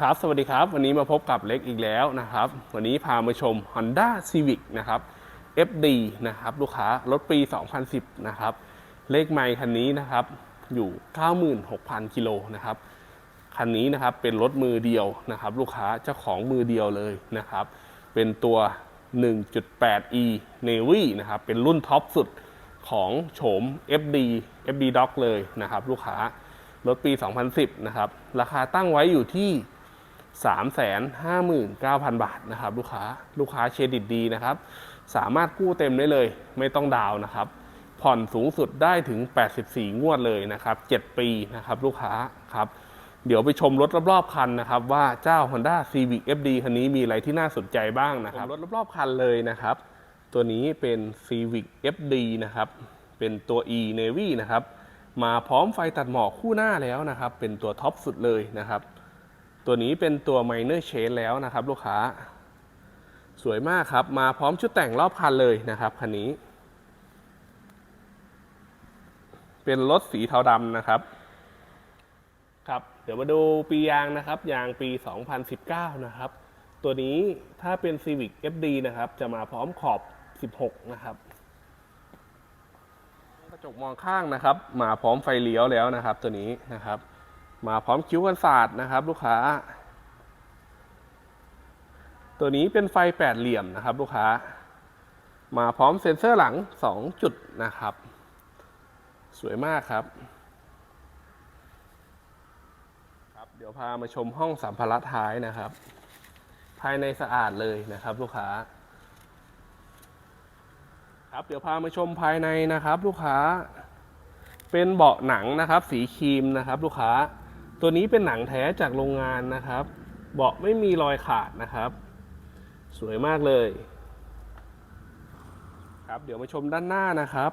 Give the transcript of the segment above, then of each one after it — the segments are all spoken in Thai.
ครับสวัสดีครับ วันนี้มาพบกับเล็กอีกแล้วนะครับ วันนี้พามาชม Honda Civic นะครับ FD นะครับ ลูกค้ารถปี 2010 นะครับ เลขไมล์คันนี้นะครับ อยู่ 96,000 กิโลนะครับ คันนี้นะครับเป็นรถมือเดียวนะครับ ลูกค้าเจ้าของมือเดียวเลยนะครับ เป็นตัว 1.8e Navy นะครับ เป็นรุ่นท็อปสุดของโฉม FD FD Doc เลยนะครับ ลูกค้ารถปี 2010 นะครับ ราคาตั้งไว้อยู่ที่ 359,000 บาทนะครับลูกค้าลูกค้าเครดิตดีนะครับ สามารถกู้เต็มได้เลย ไม่ต้องดาวนะครับ ผ่อนสูงสุดได้ถึง 84 งวดเลยนะครับ 7 ปีนะครับลูกค้าครับ เดี๋ยวไปชมรถรอบๆคันนะครับ ว่าเจ้า Honda Civic FD คันนี้มีอะไรที่น่าสนใจบ้างนะครับ รถรอบๆคันเลยนะครับ ตัวนี้เป็น Civic FD นะครับ เป็นตัว E Navy นะครับ มาพร้อมไฟตัดหมอกคู่หน้าแล้วนะครับ เป็นตัวท็อปสุดเลยนะครับ ตัวนี้เป็นตัว Minor Change แล้วนะครับ ลูกค้า สวยมากครับ มาพร้อมชุดแต่งรอบคันเลยนะครับคันนี้ เป็นรถสีเทาดำนะครับ ครับ เดี๋ยวมาดูปียางนะครับ ยางปี 2019 นะครับ ตัวนี้ถ้าเป็น Civic FD นะครับ จะมาพร้อมขอบ 16 นะครับกระจกมองข้างนะครับ มาพร้อมไฟเลี้ยวแล้วนะครับ ตัวนี้นะครับ มาพร้อมคิ้วกันศาสตร์นะครับ ลูกค้า ตัวนี้เป็นไฟแปดเหลี่ยมนะครับ ลูกค้า มาพร้อมเซ็นเซอร์หลัง 2 จุดนะครับ สวยมากครับครับ เดี๋ยวพามาชมห้องสัมภาระท้ายนะครับ ภายในสะอาดเลยนะครับ ลูกค้าครับเดี๋ยวพามาชมภายในนะครับ ลูกค้า เป็นเบาะหนังนะครับ สีครีมนะครับ ลูกค้า ตัวนี้เป็นหนังแท้จากโรงงานนะครับ เบาะไม่มีรอยขาดนะครับ สวยมากเลยครับเดี๋ยวมาชมด้านหน้านะครับ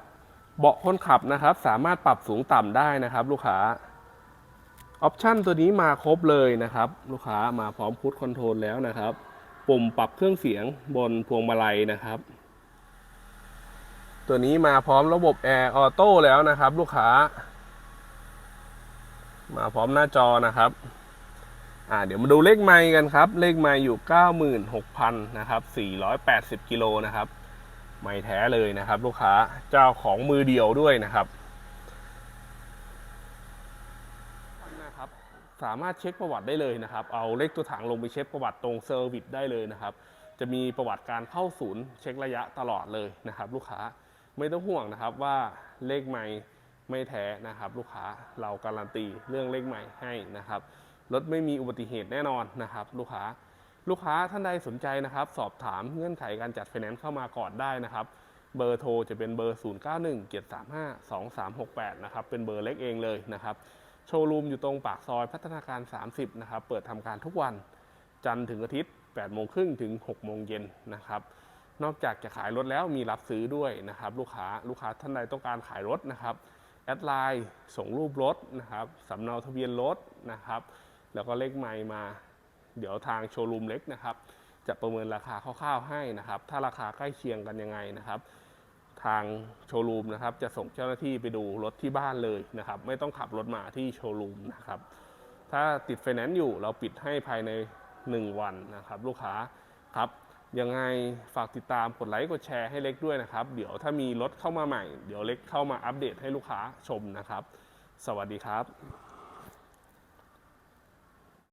เบาะคนขับนะครับ สามารถปรับสูงต่ำได้นะครับ ลูกค้าออปชันตัวนี้มาครบเลยนะครับ ลูกค้ามาพร้อมพุทคอนโทรลแล้วนะครับ ปุ่มปรับเครื่องเสียงบนพวงมาลัยนะครับ ตัวนี้มาพร้อมระบบแอร์ออโต้แล้วนะครับ ลูกค้า มาพร้อมหน้าจอนะครับอ่าเดี๋ยวมาดูเลขไมล์กันครับ เลขไมล์อยู่ 96,000นะครับ480กิโลนะครับไมล์แท้เลยนะครับ ลูกค้าเจ้าของมือเดียวด้วยนะครับนะครับ สามารถเช็คประวัติได้เลยนะครับ เอาเลขตัวถังลงไปเช็คประวัติตรงเซอร์วิสได้เลยนะครับ จะมีประวัติการเข้าศูนย์เช็คระยะตลอดเลยนะครับ ลูกค้าไม่ต้องห่วงนะครับว่าเลขใหม่ ไม่แท้นะครับ ลูกค้าเราการันตีเรื่องเลขใหม่ให้นะครับรถไม่มีอุบัติเหตุแน่นอนนะครับ ลูกค้าลูกค้าท่านใดสนใจนะครับ สอบถามเงื่อนไขการจัดไฟแนนซ์เข้ามาก่อนได้นะครับ เบอร์โทรจะเป็นเบอร์ 0 9 1 7 3 5 2 3 6 8 นะครับ เป็นเบอร์เล็กเองเลยนะครับ โชว์รูมอยู่ตรงปากซอยพัฒนาการ 30 นะครับ เปิดทำการทุกวันจันทร์ถึงอาทิตย์8โมงครึ่งถึง6โมงเย็นนะครับ นอกจากจะขายรถแล้วมีรับซื้อด้วยนะครับ ลูกค้าลูกค้าท่านใดต้องการขายรถนะครับ แอดไลน์ส่งรูปรถนะครับสำเนาทะเบียนรถนะครับ แล้วก็เลขไมล์มา เดี๋ยวทางโชว์รูมเล็กนะครับ จะประเมินราคาคร่าวๆให้นะครับ ถ้าราคาใกล้เคียงกันยังไงนะครับ ทางโชว์รูมนะครับจะส่งเจ้าหน้าที่ไปดูรถที่บ้านเลยนะครับ ไม่ต้องขับรถมาที่โชว์รูมนะครับ ถ้าติดไฟแนนซ์อยู่เราปิดให้ภายใน 1 วันนะครับ ลูกค้าครับ ยังไงฝากติดตามกดไลค์กดแชร์ให้เล็กด้วยนะครับ เดี๋ยวถ้ามีรถเข้ามาใหม่ เดี๋ยวเล็กเข้ามาอัปเดตให้ลูกค้าชมนะครับ สวัสดีครับ